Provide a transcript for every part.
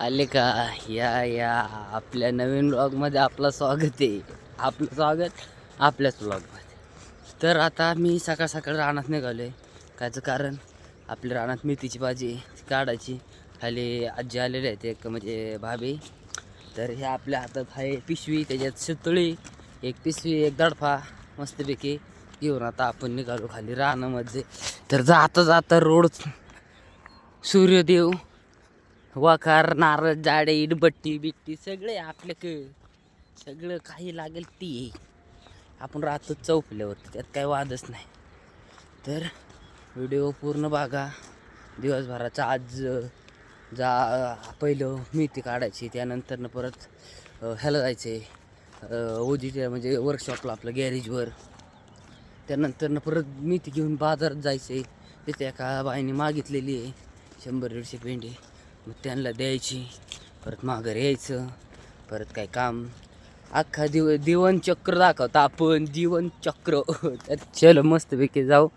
आले का? या या. आपल्या नवीन ब्लॉगमध्ये आपलं स्वागत आहे. आपलं स्वागत आपल्याच ब्लॉगमध्ये तर आता मी सकाळ सकाळ रानात निघालो आहे कायचं कारण? आपल्या रानात मेथीची भाजी काढायची. खाली आजी आलेले आहेत एक म्हणजे भाभी. तर हे आपल्या हातात आहे पिशवी त्याच्यात शितळी एक पिशवी एक दडफा मस्तपैकी घेऊन आता आपण निघालो खाली रानामध्ये. तर जाता जाता रोड सूर्यदेव वाखार नारळ जाडे इडबट्टी बिट्टी सगळे आपल्याक सगळं काही लागेल ती. आपण राहतो चौफल्यावरती त्यात काही वादच नाही. तर व्हिडिओ पूर्ण बघा. दिवसभराचा आज जा पहिलं मेथी काढायची त्यानंतरनं परत ह्याला जायचं आहे ओजीच्या म्हणजे वर्कशॉपला आपलं गॅरेजवर त्यानंतरनं परत मेथी घेऊन बाजारात जायचं आहे तिथे एका बाईने मागितलेली आहे. शंभर दीडशे पेंडी. मग त्यांना द्यायची परत माघार यायचं परत काय काम. अख्खा दिव दिवनचक्र दाखवता आपण जीवनचक्र. तर चल मस्तपैकी जाऊ.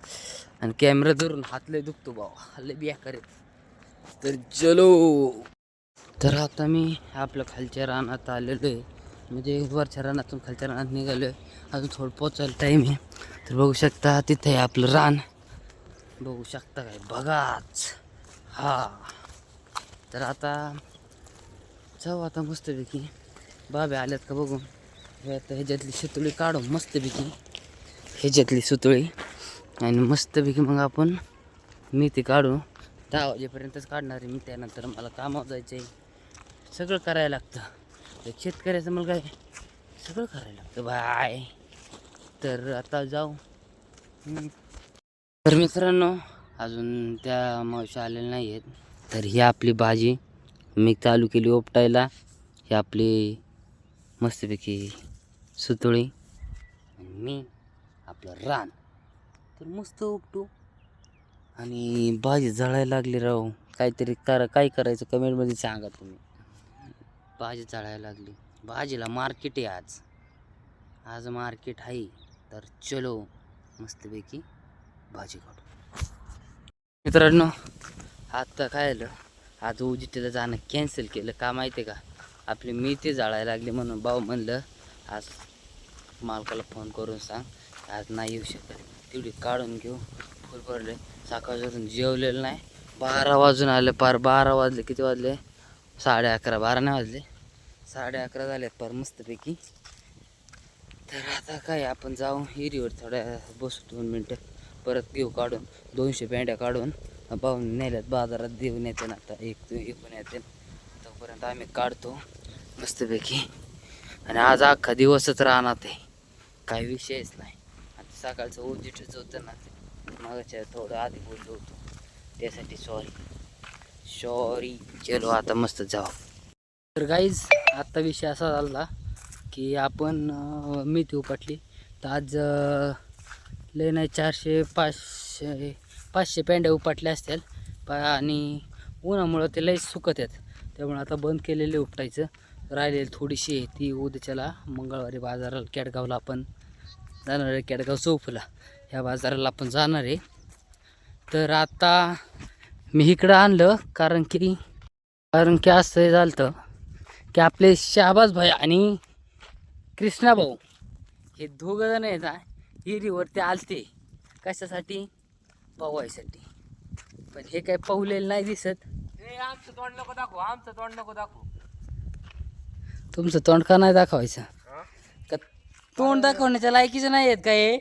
आणि कॅमेरा धरून हात लय दुखतो भाऊ लय बिया करेल तर चलो. तर आता मी आपल्या खालच्या रानात आलेलो आहे. म्हणजे वरच्या रानातून खालच्या रानात निघालो आहे. अजून थोडं पोचायला टाईम आहे. तर बघू शकता तिथे आहे आपलं रान. बघू शकता काय? बघाच. हा. तर आता जाऊ आता मस्तपैकी. बाब्या आल्यात का बघून हे आता ह्याच्यातली सुतळी काढू मस्तपैकी. ह्याच्यातली सुतळी. आणि मस्तपैकी मग आपण मी ती काढू. दहा वाजेपर्यंतच काढणार आहे मी त्यानंतर मला कामावर जायचं आहे सगळं करायला लागतं. तर शेतकऱ्याचं मला काय सगळं करायला लागतं. बाय. तर आता जाऊ. तर मित्रांनो अजून त्या मावशी आलेल्या नाही आहेत तर ही आपली भाजी मी चालू केली उपटायला ही आपली मस्तपैकी सुतळी. आणि मी आपलं रान. तर मस्त उपटू. आणि भाजी जळायला लागली राव. काहीतरी करा काय करायचं कमेंटमध्ये सांगा तुम्ही. भाजी जळायला लागली. भाजीला मार्केट आहे आज. आज मार्केट आहे. तर चलो मस्तपैकी भाजी काढू. मित्रांनो आता काय आलं आज उजिटीला जाणं कॅन्सल केलं. का माहिती आहे का? आपली मी ते जाळायला लागली म्हणून भाऊ म्हणलं आज मालकाला फोन करून सांग. आज नाही येऊ शकत. तेवढी काढून घेऊ. फुल भरले सकाळपासून जेवलेलं नाही. बारा वाजून आले पार. बारा वाजले. किती वाजले? साडे अकरा. बारा नाही वाजले. साडे अकरा झाले पार मस्तपैकी. तर आता काय आपण जाऊ. हिरीवर थोड्या बसू. दोन मिनटं. परत घेऊ काढून. दोनशे पेंड्या काढून. पाहून नेल्यात बाजारात देऊन येते ना आता. एक एकूण येते. तोपर्यंत आम्ही काढतो मस्तपैकी. आणि आज अख्खा दिवसच राहणार ते. काही विषयच नाही. आता सकाळचं ओजिटच होतं ना. ते मागाच्या थोडं आधी बोललो होतो. त्यासाठी सॉरी सॉरी चलो आता मस्त जाऊ. तर गाईज आत्ता विषय असा झाला की आपण अं, मेथी उपटली. तर आज लय नाही चारशे पाचशे पाचशे पेंड्या उपटल्या असतील. पा आणि उन्हामुळं ते लई सुकत आहेत. त्यामुळे आता बंद केलेले उपटायचं. राहिलेली थोडीशी आहे ती उद्याच्याला मंगळवारी बाजाराला केडगावला आपण जाणार आहे. केडगाव चौफला. ह्या बाजाराला आपण जाणार आहे. तर आता मी इकडं आणलं कारण की कारण की असं झालं होतं की आपले शहाबाज भाई आणि कृष्णा भाऊ हे दोघं जण आहेत ना हिरीवरती आलते. कशासाठी? पवायसाठी. पण हे काही पाहुलेलं नाही दिसत. आमचं तोंड नको दाखवू आमचं तोंड नको दाखवू. तुमचं तोंड का नाही दाखवायचं? का तोंड दाखवण्याच्या लायकीचं नाही आहेत का हे?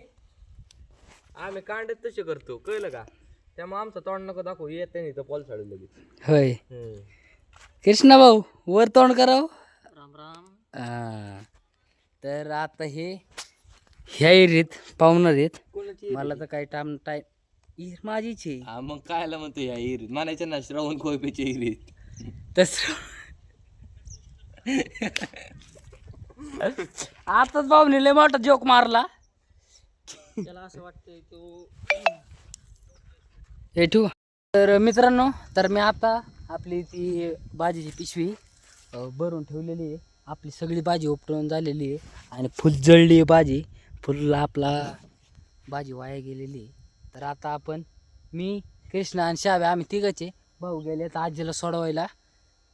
आम्ही कांडत तसे करतो कळलं का? त्यामुळे आमचं तोंड नको दाखवू येत नाही तर पॉल साडू लगेच. होय. कृष्णा भाऊ वर तोंड करावं? राम राम. हा. तर आता हे ह्या एरीत पाहुणार आहेत कोणाची मला तर काही टाइम टाईम ही माझीच आहे. हा मग कायला म्हणतो या इरीत म्हणायचं ना श्रवण कोयपेची इरीत तस आताच भाऊने लय मोठा जोक मारला. त्याला असं वाटतंय तो हे ठेवू. तर मित्रांनो तर मी आता आपली ती भाजीची पिशवी अ, भरून ठेवलेली आहे. आपली सगळी भाजी उपटून झालेली आहे आणि फुल जळली आहे भाजी. फुल आपला भाजी वाया गेलेली आहे. तर आता आपण मी कृष्णा आणि शाव्या आम्ही तिघाचे. भाऊ गेले तर आजीला सोडवायला.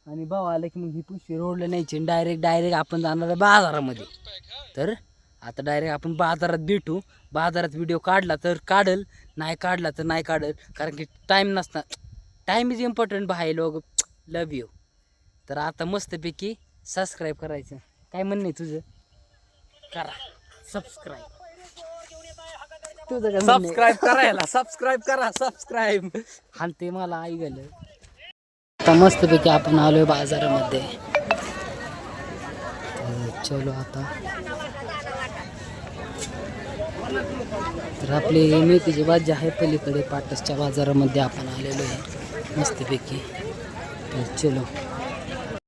आणि भाऊ आला की मग ही पिशवी रोडला न्यायची डायरेक्ट डायरेक्ट आपण जाणार आहे बाजारामध्ये. तर आता डायरेक्ट आपण बाजारात भेटू. बाजारात व्हिडिओ काढला तर काढल नाही काढला तर नाही काढल. कारण की टाईम नसणार. टाईम इज इम्पॉर्टंट भाई लोक लव यू तर आता मस्तपैकी सबस्क्राईब करायचं. काय म्हणणं आहे तुझं? करा. सबस्क्राईब तुझं काय म्हणणं आहे? सबस्क्राईब करायला सबस्क्राईब करा सबस्क्राईब आणि ते मला आई गेलं. आता मस्तपैकी आपण आलोय बाजारामध्ये. तर चलो आता. तर आपली मेथीची भाजी आहे पलीकडे पाटसच्या बाजारामध्ये आपण आलेलो आहे. मस्तपैकी. तर चलो.